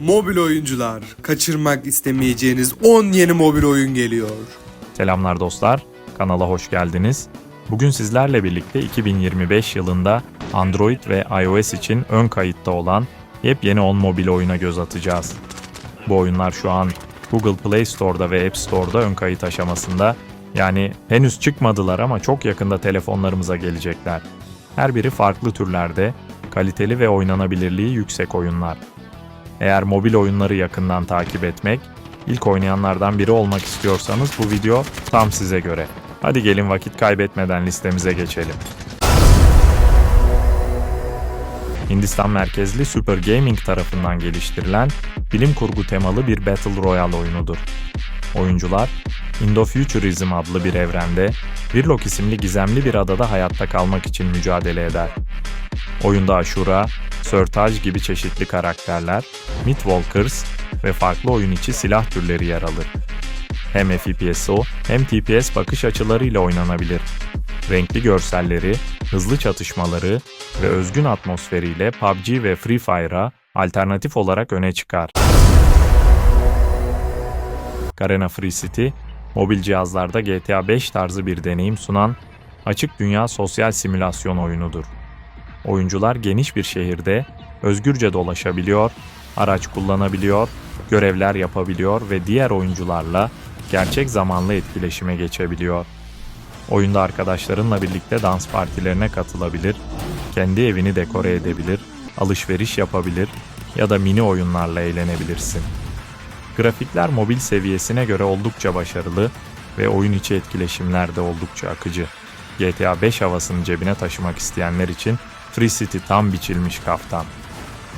Mobil oyuncular, kaçırmak istemeyeceğiniz 10 yeni mobil oyun geliyor. Selamlar dostlar, kanala hoş geldiniz. Bugün sizlerle birlikte 2025 yılında Android ve iOS için ön kayıtta olan yepyeni 10 mobil oyuna göz atacağız. Bu oyunlar şu an Google Play Store'da ve App Store'da ön kayıt aşamasında. Yani henüz çıkmadılar ama çok yakında telefonlarımıza gelecekler. Her biri farklı türlerde, kaliteli ve oynanabilirliği yüksek oyunlar. Eğer mobil oyunları yakından takip etmek, ilk oynayanlardan biri olmak istiyorsanız bu video tam size göre. Hadi gelin vakit kaybetmeden listemize geçelim. Hindistan merkezli Super Gaming tarafından geliştirilen bilim kurgu temalı bir Battle Royale oyunudur. Oyuncular, Indofuturism adlı bir evrende, Virlok isimli gizemli bir adada hayatta kalmak için mücadele eder. Oyunda Ashura, Surtaj gibi çeşitli karakterler, Midwalkers ve farklı oyun içi silah türleri yer alır. Hem FPSO hem TPS bakış açılarıyla oynanabilir. Renkli görselleri, hızlı çatışmaları ve özgün atmosferiyle PUBG ve Free Fire'a alternatif olarak öne çıkar. Garena Free City, mobil cihazlarda GTA 5 tarzı bir deneyim sunan açık dünya sosyal simülasyon oyunudur. Oyuncular geniş bir şehirde özgürce dolaşabiliyor, araç kullanabiliyor, görevler yapabiliyor ve diğer oyuncularla gerçek zamanlı etkileşime geçebiliyor. Oyunda arkadaşlarınla birlikte dans partilerine katılabilir, kendi evini dekore edebilir, alışveriş yapabilir ya da mini oyunlarla eğlenebilirsin. Grafikler mobil seviyesine göre oldukça başarılı ve oyun içi etkileşimler de oldukça akıcı. GTA 5 havasını cebine taşımak isteyenler için Free City tam biçilmiş kaftan.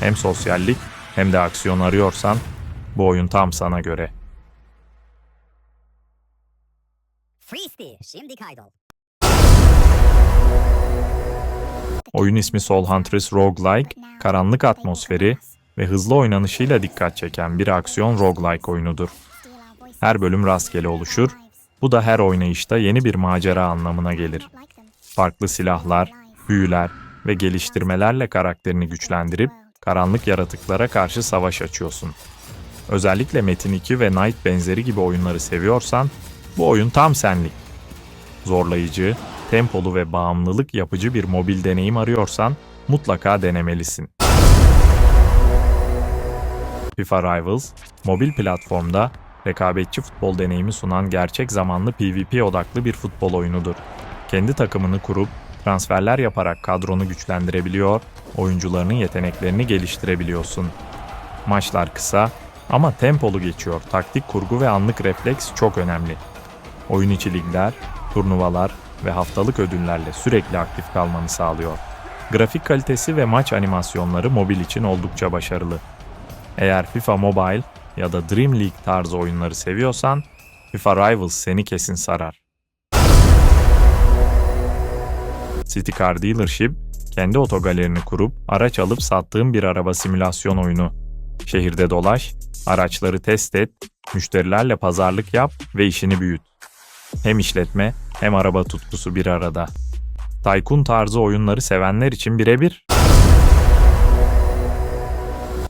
Hem sosyallik hem de aksiyon arıyorsan bu oyun tam sana göre. Freeze şimdi kaydol. Oyun ismi Soul Huntress Roguelike, karanlık atmosferi ve hızlı oynanışıyla dikkat çeken bir aksiyon roguelike oyunudur. Her bölüm rastgele oluşur, bu da her oynayışta yeni bir macera anlamına gelir. Farklı silahlar, büyüler ve geliştirmelerle karakterini güçlendirip karanlık yaratıklara karşı savaş açıyorsun. Özellikle Metin 2 ve Knight benzeri gibi oyunları seviyorsan bu oyun tam senlik. Zorlayıcı, tempolu ve bağımlılık yapıcı bir mobil deneyim arıyorsan mutlaka denemelisin. FIFA Rivals, mobil platformda rekabetçi futbol deneyimi sunan gerçek zamanlı PvP odaklı bir futbol oyunudur. Kendi takımını kurup transferler yaparak kadronu güçlendirebiliyor, oyuncularının yeteneklerini geliştirebiliyorsun. Maçlar kısa ama tempolu geçiyor. Taktik kurgu ve anlık refleks çok önemli. Oyun içi ligler, turnuvalar ve haftalık ödüllerle sürekli aktif kalmanı sağlıyor. Grafik kalitesi ve maç animasyonları mobil için oldukça başarılı. Eğer FIFA Mobile ya da Dream League tarzı oyunları seviyorsan, FIFA Rivals seni kesin sarar. City Car Dealership, kendi otogalerini kurup araç alıp sattığın bir araba simülasyon oyunu. Şehirde dolaş, araçları test et, müşterilerle pazarlık yap ve işini büyüt. Hem işletme hem araba tutkusu bir arada. Tycoon tarzı oyunları sevenler için birebir.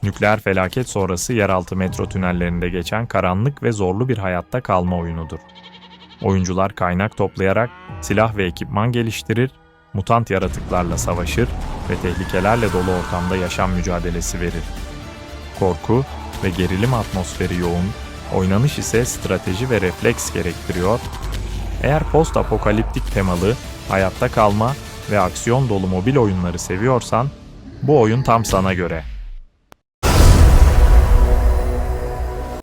Nükleer felaket sonrası yeraltı metro tünellerinde geçen karanlık ve zorlu bir hayatta kalma oyunudur. Oyuncular kaynak toplayarak silah ve ekipman geliştirir, mutant yaratıklarla savaşır ve tehlikelerle dolu ortamda yaşam mücadelesi verir. Korku ve gerilim atmosferi yoğun, oynanış ise strateji ve refleks gerektiriyor. Eğer post apokaliptik temalı, hayatta kalma ve aksiyon dolu mobil oyunları seviyorsan, bu oyun tam sana göre.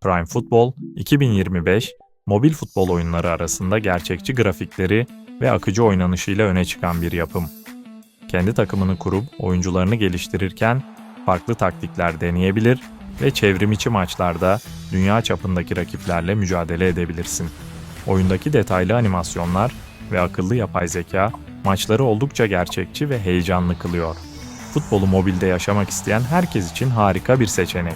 Prime Football 2025 mobil futbol oyunları arasında gerçekçi grafikleri ve akıcı oynanışıyla öne çıkan bir yapım. Kendi takımını kurup oyuncularını geliştirirken farklı taktikler deneyebilir ve çevrimiçi maçlarda dünya çapındaki rakiplerle mücadele edebilirsin. Oyundaki detaylı animasyonlar ve akıllı yapay zeka maçları oldukça gerçekçi ve heyecanlı kılıyor. Futbolu mobilde yaşamak isteyen herkes için harika bir seçenek.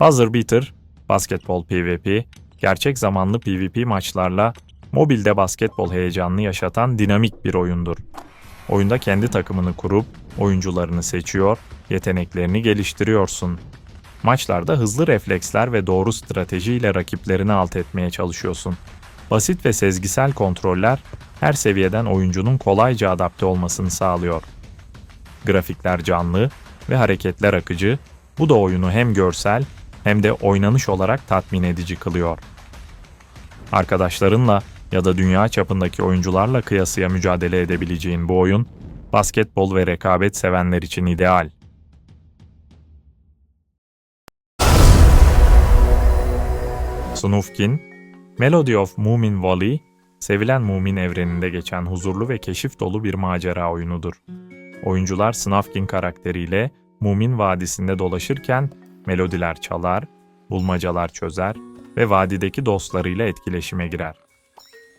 Buzzer Beater, basketbol PvP, gerçek zamanlı PvP maçlarla mobilde basketbol heyecanını yaşatan dinamik bir oyundur. Oyunda kendi takımını kurup Oyuncularını seçiyor, yeteneklerini geliştiriyorsun. Maçlarda hızlı refleksler ve doğru stratejiyle rakiplerini alt etmeye çalışıyorsun. Basit ve sezgisel kontroller her seviyeden oyuncunun kolayca adapte olmasını sağlıyor. Grafikler canlı ve hareketler akıcı, bu da oyunu hem görsel hem de oynanış olarak tatmin edici kılıyor. Arkadaşlarınla ya da dünya çapındaki oyuncularla kıyasıya mücadele edebileceğin bu oyun, basketbol ve rekabet sevenler için ideal. Snufkin, Melody of Moomin Valley, sevilen Mumin evreninde geçen huzurlu ve keşif dolu bir macera oyunudur. Oyuncular Snufkin karakteriyle Mumin Vadisi'nde dolaşırken melodiler çalar, bulmacalar çözer ve vadideki dostlarıyla etkileşime girer.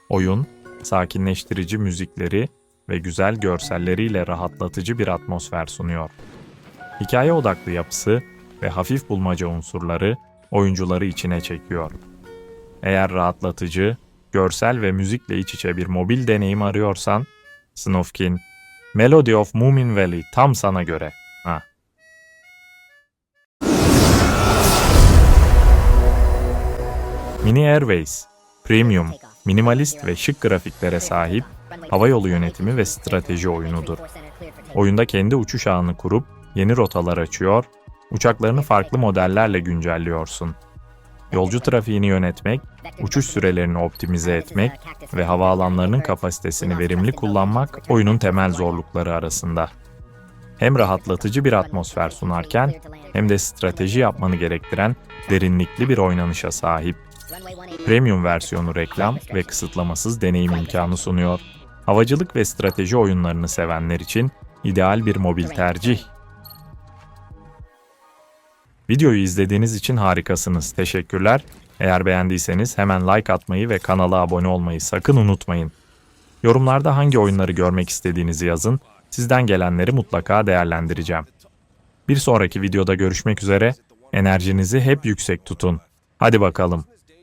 Oyun, sakinleştirici müzikleri ve güzel görselleriyle rahatlatıcı bir atmosfer sunuyor. Hikaye odaklı yapısı ve hafif bulmaca unsurları oyuncuları içine çekiyor. Eğer rahatlatıcı, görsel ve müzikle iç içe bir mobil deneyim arıyorsan, Snufkin, Melody of Moomin Valley tam sana göre. Ha. Mini Airways, premium, minimalist ve şık grafiklere sahip havayolu yönetimi ve strateji oyunudur. Oyunda kendi uçuş ağını kurup yeni rotalar açıyor, uçaklarını farklı modellerle güncelliyorsun. Yolcu trafiğini yönetmek, uçuş sürelerini optimize etmek ve havaalanlarının kapasitesini verimli kullanmak oyunun temel zorlukları arasında. Hem rahatlatıcı bir atmosfer sunarken hem de strateji yapmanı gerektiren derinlikli bir oynanışa sahip. Premium versiyonu reklam ve kısıtlamasız deneyim imkanı sunuyor. Havacılık ve strateji oyunlarını sevenler için ideal bir mobil tercih. Videoyu izlediğiniz için harikasınız. Teşekkürler. Eğer beğendiyseniz hemen like atmayı ve kanala abone olmayı sakın unutmayın. Yorumlarda hangi oyunları görmek istediğinizi yazın. Sizden gelenleri mutlaka değerlendireceğim. Bir sonraki videoda görüşmek üzere. Enerjinizi hep yüksek tutun. Hadi bakalım.